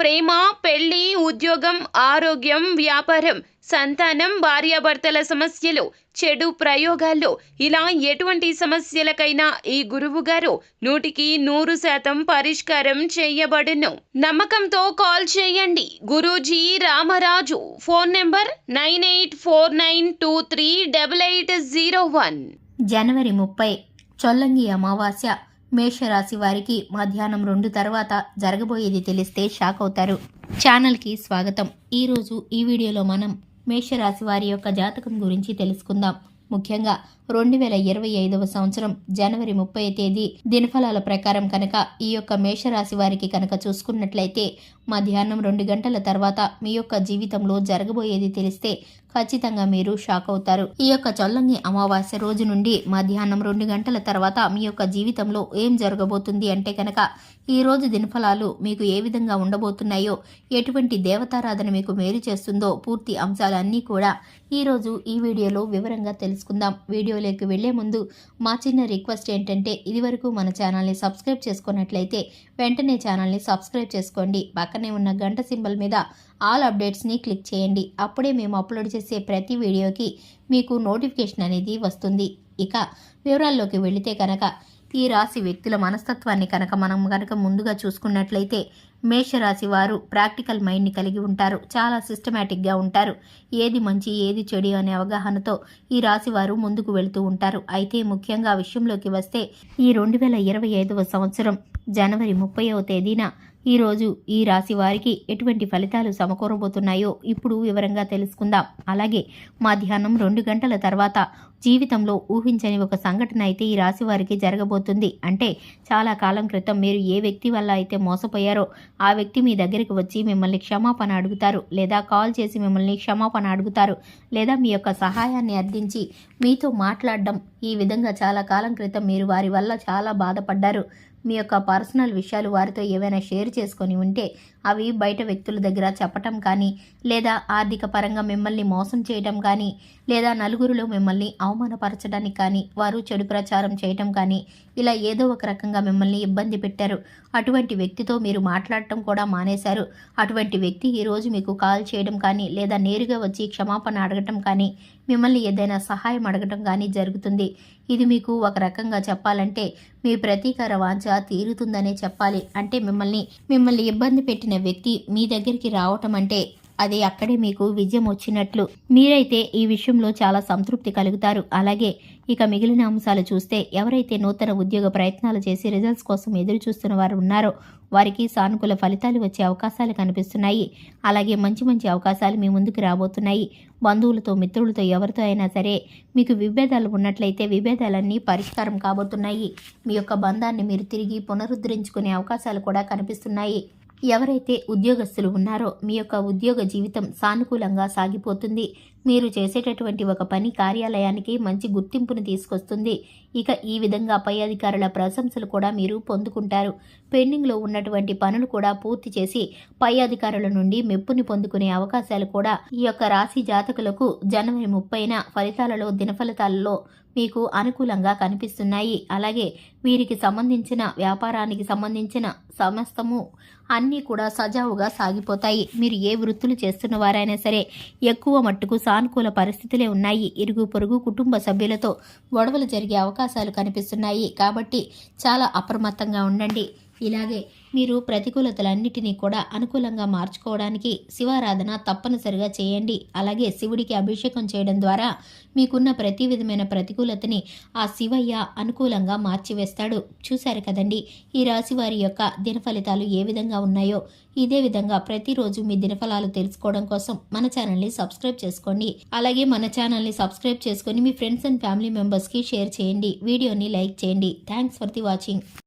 ప్రేమ పెళ్ళి ఉద్యోగం ఆరోగ్యం వ్యాపారం సంతానం భార్యాభర్తల సమస్యలు చెడు ప్రయోగాల్లో. ఇలా ఎటువంటి సమస్యలకైనా ఈ గురువు గారు నూటికి నూరు శాతం పరిష్కారం చేయబడును. నమ్మకంతో కాల్ చేయండి. Guruji Ramaraju. Phone number nine eight four nine two three double eight zero one. జనవరి ముప్పై చొల్లంగి అమావాస్య మేషరాశి వారికి మధ్యాహ్నం రెండు తర్వాత జరగబోయేది తెలిస్తే షాక్ అవుతారు. ఛానల్కి స్వాగతం. ఈరోజు ఈ వీడియోలో మనం మేషరాశి వారి యొక్క జాతకం గురించి తెలుసుకుందాం. ముఖ్యంగా రెండు వేల ఇరవై ఐదవ సంవత్సరం జనవరి ముప్పై తేదీ దినఫలాల ప్రకారం కనుక ఈ యొక్క మేషరాశి వారికి కనుక చూసుకున్నట్లయితే మధ్యాహ్నం రెండు గంటల తర్వాత మీ యొక్క జీవితంలో జరగబోయేది తెలిస్తే ఖచ్చితంగా మీరు షాక్ అవుతారు. ఈ యొక్క చొల్లంగి అమావాస్య రోజు నుండి మధ్యాహ్నం రెండు గంటల తర్వాత మీ యొక్క జీవితంలో ఏం జరగబోతుంది అంటే కనుక ఈ రోజు దినఫలాలు మీకు ఏ విధంగా ఉండబోతున్నాయో ఎటువంటి దేవతారాధన మీకు మేలు చేస్తుందో పూర్తి అంశాలన్నీ కూడా ఈరోజు ఈ వీడియోలో వివరంగా తెలుసుకుందాం. వీడియో వీడియోలోకి వెళ్ళే ముందు మా చిన్న రిక్వెస్ట్ ఏంటంటే ఇదివరకు మన ఛానల్ని సబ్స్క్రైబ్ చేసుకున్నట్లయితే వెంటనే ఛానల్ని సబ్స్క్రైబ్ చేసుకోండి. పక్కనే ఉన్న గంట సింబల్ మీద ఆల్ అప్డేట్స్ని క్లిక్ చేయండి. అప్పుడే మేము అప్లోడ్ చేసే ప్రతి వీడియోకి మీకు నోటిఫికేషన్ అనేది వస్తుంది. ఇక వివరాల్లోకి వెళితే కనుక ఈ రాశి వ్యక్తుల మనస్తత్వాన్ని కనుక మనం కనుక ముందుగా చూసుకున్నట్లయితే మేషరాశి వారు ప్రాక్టికల్ మైండ్ని కలిగి ఉంటారు. చాలా సిస్టమేటిక్గా ఉంటారు. ఏది మంచి ఏది చెడు అనే అవగాహనతో ఈ రాశి వారు ముందుకు వెళుతూ ఉంటారు. అయితే ముఖ్యంగా విషయంలోకి వస్తే ఈ రెండు వేల ఇరవై ఐదవ సంవత్సరం జనవరి ముప్పైవ తేదీన ఈరోజు ఈ రాశి వారికి ఎటువంటి ఫలితాలు సమకూరబోతున్నాయో ఇప్పుడు వివరంగా తెలుసుకుందాం. అలాగే మధ్యాహ్నం రెండు గంటల తర్వాత జీవితంలో ఊహించని ఒక సంఘటన అయితే ఈ రాశి వారికి జరగబోతుంది. అంటే చాలా కాలం క్రితం మీరు ఏ వ్యక్తి వల్ల అయితే మోసపోయారో ఆ వ్యక్తి మీ దగ్గరికి వచ్చి మిమ్మల్ని క్షమాపణ అడుగుతారు లేదా కాల్ చేసి మిమ్మల్ని క్షమాపణ అడుగుతారు లేదా మీ యొక్క సహాయాన్ని అర్థించి మీతో మాట్లాడడం ఈ విధంగా చాలా కాలం క్రితం మీరు వారి వల్ల చాలా బాధపడ్డారు. మీ యొక్క పర్సనల్ విషయాలు వారితో ఏవైనా షేర్ చేసుకొని ఉంటే అవి బయట వ్యక్తుల దగ్గర చెప్పటం కానీ లేదా ఆర్థిక పరంగా మిమ్మల్ని మోసం చేయటం కానీ లేదా నలుగురిలో మిమ్మల్ని అవమానపరచడానికి కానీ వారు చెడు ప్రచారం చేయటం కానీ ఇలా ఏదో ఒక రకంగా మిమ్మల్ని ఇబ్బంది పెట్టారు. అటువంటి వ్యక్తితో మీరు మాట్లాడటం కూడా మానేశారు. అటువంటి వ్యక్తి ఈరోజు మీకు కాల్ చేయడం కానీ లేదా నేరుగా వచ్చి క్షమాపణ అడగటం కానీ మిమ్మల్ని ఏదైనా సహాయం అడగటం కానీ జరుగుతుంది. ఇది మీకు ఒక రకంగా చెప్పాలంటే మీ ప్రతీకార వాంఛ తీరుతుందనే చెప్పాలి. అంటే మిమ్మల్ని మిమ్మల్ని ఇబ్బంది పెట్టిన వ్యక్తి మీ దగ్గరికి రావటం అంటే అది అక్కడే మీకు విజయం వచ్చినట్లు. మీరైతే ఈ విషయంలో చాలా సంతృప్తి కలుగుతారు. అలాగే ఇక మిగిలిన అంశాలు చూస్తే ఎవరైతే నూతన ఉద్యోగ ప్రయత్నాలు చేసి రిజల్ట్స్ కోసం ఎదురు చూస్తున్న వారు ఉన్నారో వారికి సానుకూల ఫలితాలు వచ్చే అవకాశాలు కనిపిస్తున్నాయి. అలాగే మంచి మంచి అవకాశాలు మీ ముందుకు రాబోతున్నాయి. బంధువులతో మిత్రులతో ఎవరితో అయినా సరే మీకు విభేదాలు ఉన్నట్లయితే విభేదాలన్నీ పరిష్కారం కాబోతున్నాయి. మీ యొక్క బంధాన్ని మీరు తిరిగి పునరుద్ధరించుకునే అవకాశాలు కూడా కనిపిస్తున్నాయి. ఎవరైతే ఉద్యోగస్తులు ఉన్నారో మీ యొక్క ఉద్యోగ జీవితం సానుకూలంగా సాగిపోతుంది. మీరు చేసేటటువంటి ఒక పని కార్యాలయానికి మంచి గుర్తింపును తీసుకొస్తుంది. ఇక ఈ విధంగా పై అధికారుల ప్రశంసలు కూడా మీరు పొందుకుంటారు. పెండింగ్లో ఉన్నటువంటి పనులు కూడా పూర్తి చేసి పై అధికారుల నుండి మెప్పుని పొందుకునే అవకాశాలు కూడా ఈ యొక్క రాశి జాతకులకు జనవరి ముప్పైన ఫలితాలలో దినఫలితాలలో మీకు అనుకూలంగా కనిపిస్తున్నాయి. అలాగే వీరికి సంబంధించిన వ్యాపారానికి సంబంధించిన సమస్తము అన్నీ కూడా సజావుగా సాగిపోతాయి. మీరు ఏ వృత్తులు చేస్తున్న వారైనా సరే ఎక్కువ మట్టుకు సా సానుకూల పరిస్థితులే ఉన్నాయి. ఇరుగు పొరుగు కుటుంబ సభ్యులతో గొడవలు జరిగే అవకాశాలు కనిపిస్తున్నాయి. కాబట్టి చాలా అప్రమత్తంగా ఉండండి. ఇలాగే మీరు ప్రతికూలతలన్నిటినీ కూడా అనుకూలంగా మార్చుకోవడానికి శివారాధన తప్పనిసరిగా చేయండి. అలాగే శివుడికి అభిషేకం చేయడం ద్వారా మీకున్న ప్రతి విధమైన ప్రతికూలతని ఆ శివయ్య అనుకూలంగా మార్చివేస్తాడు. చూశారు కదండి ఈ రాశి వారి యొక్క దినఫలితాలు ఏ విధంగా ఉన్నాయో. ఇదే విధంగా ప్రతిరోజు మీ దినఫలాలు తెలుసుకోవడం కోసం మన ఛానల్ని సబ్స్క్రైబ్ చేసుకోండి. అలాగే మన ఛానల్ని సబ్స్క్రైబ్ చేసుకొని మీ ఫ్రెండ్స్ అండ్ ఫ్యామిలీ మెంబర్స్కి షేర్ చేయండి. వీడియోని లైక్ చేయండి. Thanks for the watching.